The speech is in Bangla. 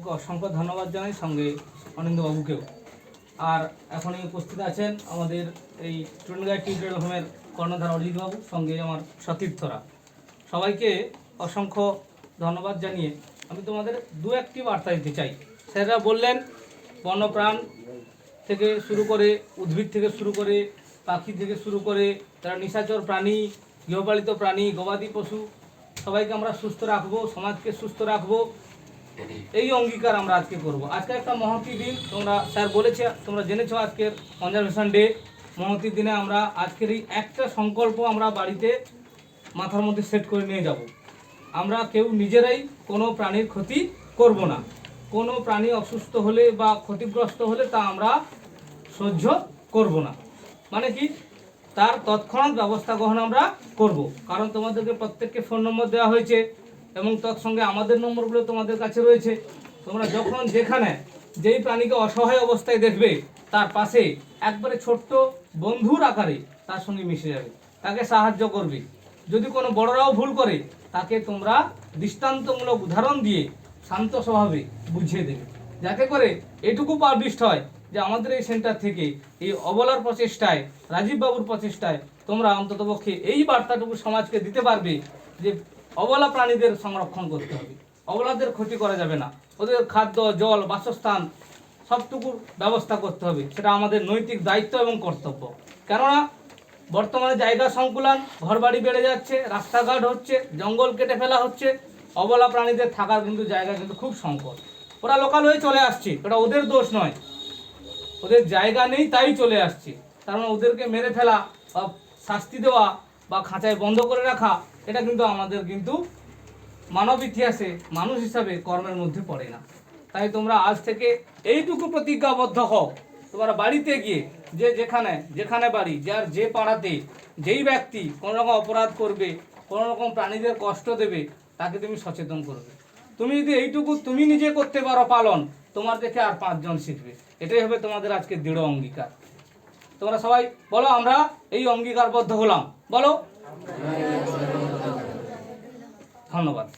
বাবুকে অসংখ্য ধন্যবাদ জানাই, সঙ্গে অনিন্দ বাবুকেও আর এখনই উপস্থিত আছেন আমাদের এই স্টুডেন্ট গাইড টিউটোরিয়াল হোমের কর্ণধার অরিজিৎ বাবু সঙ্গে আমার সতীর্থরা। সবাইকে অসংখ্য ধন্যবাদ জানিয়ে আমি তোমাদের দু একটি বার্তা দিতে চাই। স্যাররা বললেন, বন্যপ্রাণ থেকে শুরু করে উদ্ভিদ থেকে শুরু করে পাখি থেকে শুরু করে তারা নিশাচর প্রাণী, গৃহপালিত প্রাণী, গবাদি পশু, সবাইকে আমরা সুস্থ রাখব, সমাজকে সুস্থ রাখব। এই অঙ্গীকার আমরা আজকে করব। আজকে একটা মহতি দিন, তোমরা স্যার বলেছে, তোমরা জেনেছো আজকের কনজারভেশন ডে মহতি দিনে আমরা আজকের এই একটা সংকল্প আমরা বাড়িতে মাথার মধ্যে সেট করে নিয়ে যাব। আমরা কেউ নিজেরাই কোনো প্রাণীর ক্ষতি করব না। কোনো প্রাণী অসুস্থ হলে বা ক্ষতিগ্রস্ত হলে তা আমরা সহ্য করব না। মানে কি? তার তৎক্ষণাৎ ব্যবস্থা গ্রহণ আমরা করব। কারণ তোমাদেরকে প্রত্যেককে ফোন নম্বর দেওয়া হয়েছে। এবং তৎসঙ্গে আমাদের নম্বরগুলো তোমাদের কাছে রয়েছে। তোমরা যখন যেখানে যেই প্রাণীকে অসহায় অবস্থায় দেখবে, তার পাশে একবারে ছোট্ট বন্ধুর আকারে তার সঙ্গে মিশে যাবে। তাকে সাহায্য করবে। যদি কোনো বড়রাও ভুল করে, তাকে তোমরা দৃষ্টান্তমূলক উদাহরণ দিয়ে শান্ত স্বভাবে বুঝিয়ে দেবে। যাতে করে এটুকু পাবলিশড হয় যে আমাদের এই সেন্টার থেকে এই অবলার প্রচেষ্টায় রাজীব বাবুর প্রচেষ্টায় তোমরা অন্ততপক্ষে এই বার্তাটুকু সমাজকে দিতে পারবে যে অবলা প্রাণীদের সংরক্ষণ করতে হবে। অবলাদের ক্ষতি করা যাবে না। ওদের খাদ্য, জল, বাসস্থান সবটুকুর ব্যবস্থা করতে হবে। সেটা আমাদের নৈতিক দায়িত্ব এবং কর্তব্য। কেননা, বর্তমানে জায়গা সংকুলান, ঘরবাড়ি বেড়ে যাচ্ছে, রাস্তাঘাট হচ্ছে, জঙ্গল কেটে ফেলা হচ্ছে, অবলা প্রাণীদের থাকার কিন্তু জায়গা কিন্তু খুব সংকট। ওরা লোকাল হয়ে চলে আসছে। ওটা ওদের দোষ নয়। ওদের জায়গা নেই, তাই চলে আসছে। কারণ ওদেরকে মেরে ফেলা বা শাস্তি দেওয়া বা খাঁচায় বন্ধ করে রাখা এটা কিন্তু আমাদের কিন্তু মানব ইতিহাসে মানুষ হিসাবে কর্মের মধ্যে পড়ে না। তাই তোমরা আজ থেকে এইটুকু প্রতিজ্ঞাবদ্ধ হও। তোমরা বাড়িতে গিয়ে যে যেখানে যেখানে বাড়ি যার যে পাড়াতে যেই ব্যক্তি কোনো রকম অপরাধ করবে কোনো রকম প্রাণীদের কষ্ট দেবে, তাকে তুমি সচেতন করবে। তুমি যদি এইটুকু তুমি নিজে করতে পারো পালন, তোমার দেখে আর পাঁচজন শিখবে। এটাই হবে তোমাদের আজকে দৃঢ় অঙ্গীকার। তোমরা সবাই বলো, আমরা এই অঙ্গীকারবদ্ধ হলাম। বলো। ধন্যবাদ